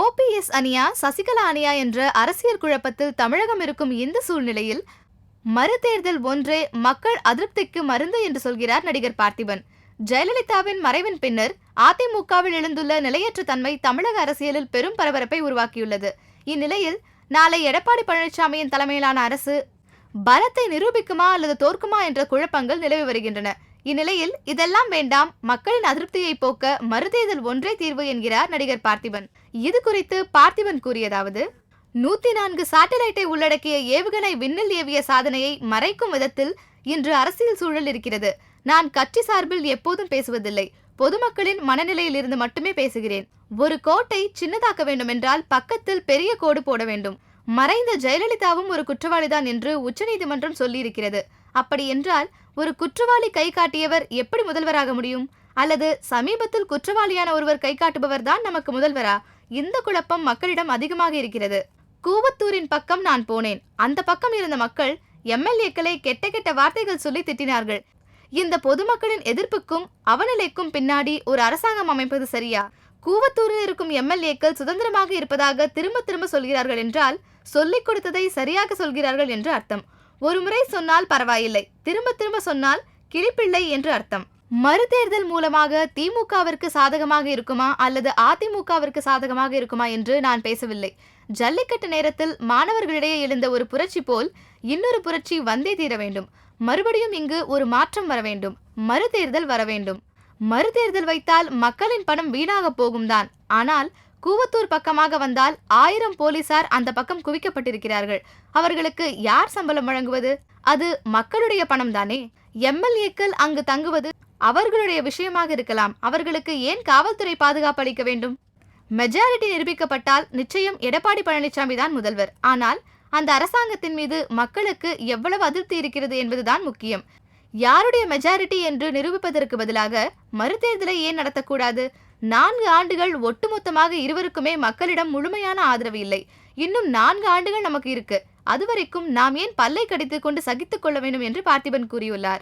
OPS அணியா சசிகலா அணியா என்ற அரசியல் குழப்பத்தில் தமிழகம் இருக்கும் இந்த சூழ்நிலையில் மறுதேர்தல் ஒன்றே மக்கள் அதிருப்திக்கு மருந்து என்று சொல்கிறார் நடிகர் பார்த்திபன். ஜெயலலிதாவின் மறைவின் பின்னர் அதிமுகவில் எழுந்துள்ள நிலையற்ற தன்மை தமிழக அரசியலில் பெரும் பரபரப்பை உருவாக்கியுள்ளது. இந்நிலையில் நாளை எடப்பாடி பழனிசாமியின் தலைமையிலான அரசு பலத்தை நிரூபிக்குமா அல்லது தோற்குமா என்ற குழப்பங்கள் நிலவி வருகின்றன. இந்நிலையில் இதெல்லாம் வேண்டாம் மக்களின் அதிருப்தியை போக்க மறுதேர்தல் ஒன்றே தீர்வு என்கிறார் நடிகர் பார்த்திபன். இது குறித்து பார்த்திபன் கூறியதாவது நூத்தி நான்கு சாட்டிலைட்டை உள்ளடக்கிய ஏவுகணை விண்ணில் ஏவிய சாதனையை மறைக்கும் விதத்தில் இன்று அரசியல் சூழல் இருக்கிறது. நான் கட்சி சார்பில் எப்போதும் பேசுவதில்லை. பொதுமக்களின் மனநிலையில் இருந்து மட்டுமே பேசுகிறேன். ஒரு கோட்டை சின்னதாக்க வேண்டுமென்றால் பக்கத்தில் பெரிய கோடு போட வேண்டும். மறைந்த ஜெயலலிதாவும் ஒரு குற்றவாளிதான் என்று உச்சநீதிமன்றம் சொல்லியிருக்கிறது. அப்படி என்றால் ஒரு குற்றவாளி கை காட்டியவர் எப்படி முதல்வராக முடியும்? அல்லது சமீபத்தில் குற்றவாளியான ஒருவர் கை காட்டுபவர் தான் நமக்கு முதல்வரா? இந்த குழப்பம் மக்களிடம் அதிகமாக இருக்கிறது. கூவத்தூரின் பக்கம் நான் போனேன். அந்த பக்கம் இருந்த மக்கள் எம்எல்ஏக்களை கெட்ட கெட்ட வார்த்தைகள் சொல்லி திட்டினார்கள். இந்த பொதுமக்களின் எதிர்ப்புக்கும் அவநிலைக்கும் பின்னாடி ஒரு அரசாங்கம் அமைப்பது சரியா? கூவத்தூரில் இருக்கும் எம்எல்ஏக்கள் சுதந்திரமாக இருப்பதாக திரும்ப திரும்ப சொல்கிறார்கள் என்றால் சொல்லிக் கொடுத்ததை சரியாக சொல்கிறார்கள் என்று அர்த்தம். ஒரு முறை சொன்னால் பரவாயில்லை. திரும்ப திரும்ப சொன்னால் கிளிப்பிள்ளை என்று அர்த்தம். மறுதேர்தல் மூலமாக திமுகவிற்கு சாதகமாக இருக்குமா அல்லது அதிமுகவிற்கு சாதகமாக இருக்குமா என்று நான் பேசவில்லை. ஜல்லிக்கட்டு நேரத்தில் மாணவர்களிடையே எழுந்த ஒரு புரட்சி போல் இன்னொரு புரட்சி வந்தே தீர வேண்டும். மறுபடியும் இங்கு ஒரு மாற்றம் வர வேண்டும். மறுதேர்தல் வர வேண்டும். மறுதேர்தல் வைத்தால் மக்களின் பணம் வீணாக போகும் தான் ஆனால் கூவத்தூர் பக்கமாக வந்தால் ஆயிரம் போலீசார் அந்த பக்கம் குவிக்கப்பட்டிருக்கிறார்கள். அவர்களுக்கு யார் சம்பளம் வழங்குவது? அது மக்களுடைய பணம் தானே எம்எல்ஏக்கள் அங்கு தங்குவது அவர்களுடைய விஷயமாக இருக்கலாம். அவர்களுக்கு ஏன் காவல்துறை பாதுகாப்பு அளிக்க வேண்டும்? மெஜாரிட்டி நிரூபிக்கப்பட்டால் நிச்சயம் எடப்பாடி பழனிசாமி தான் முதல்வர். ஆனால் அந்த அரசாங்கத்தின் மீது மக்களுக்கு எவ்வளவு அதிருப்தி இருக்கிறது என்பதுதான் முக்கியம். யாருடைய மெஜாரிட்டி என்று நிரூபிப்பதற்கு பதிலாக மறுதேர்தலை ஏன் நடத்தக்கூடாது? நான்கு ஆண்டுகள் ஒட்டுமொத்தமாக இருவருக்குமே மக்களிடம் முழுமையான ஆதரவு இல்லை. இன்னும் நான்கு ஆண்டுகள் நமக்கு இருக்கு. அதுவரைக்கும் நாம் ஏன் பல்லை கடித்துக் கொண்டு சகித்துக் கொள்ள வேண்டும் என்று பார்த்திபன் கூறியுள்ளார்.